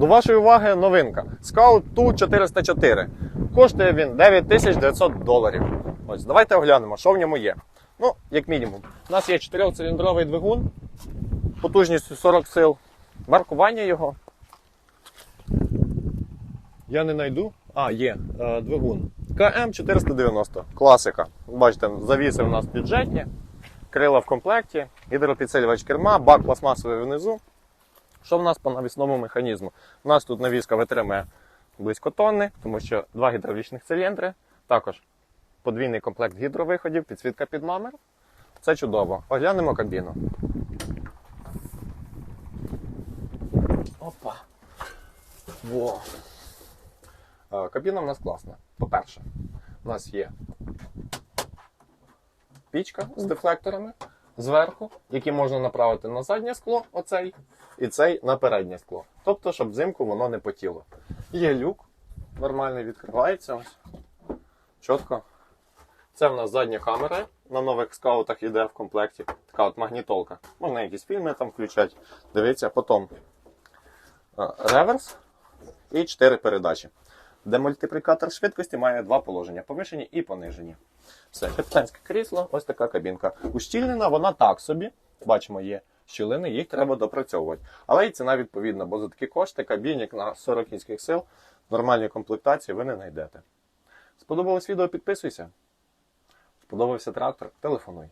До вашої уваги новинка. Scout Ту 404. Коштує він 9900 доларів. Ось, давайте оглянемо, що в ньому є. Ну, як мінімум, у нас є 4-циліндровий двигун потужністю 40 сил. Маркування його. Я не знайду. А, є е, двигун. КМ490. Класика. Бачите, завіси у нас бюджетні, крила в комплекті, гідропідсилювач керма, бак пластмасовий внизу. Що в нас по навісному механізму? У нас тут навіска витримає близько тонни, тому що два гідравлічних циліндри, також подвійний комплект гідровиходів, підсвітка під номер. Це чудово. Оглянемо кабіну. Опа. Во. Е, Кабіна в нас класна. По-перше, у нас є пічка з дефлекторами зверху, які можна направити на заднє скло, оцей, і цей на переднє скло. Тобто, щоб взимку воно не потіло. Є люк, нормальний відкривається ось. Чітко. Це в нас задня камера. На нових скаутах йде в комплекті. Така от магнітолка. Можна якісь фільми там включати. Дивіться, потім е, реверс і 4 передачі. Де мультиплікатор швидкості має два положення: повишені і понижені. Все, капітанське крісло, ось така кабінка. Ущільнена вона так собі. Бачимо, є щілини, їх треба допрацьовувати. Але і ціна відповідна, бо за такі кошти кабінік на 40 кінських сил в нормальній комплектації ви не знайдете. Сподобалось відео? Підписуйся. Сподобався трактор? Телефонуй.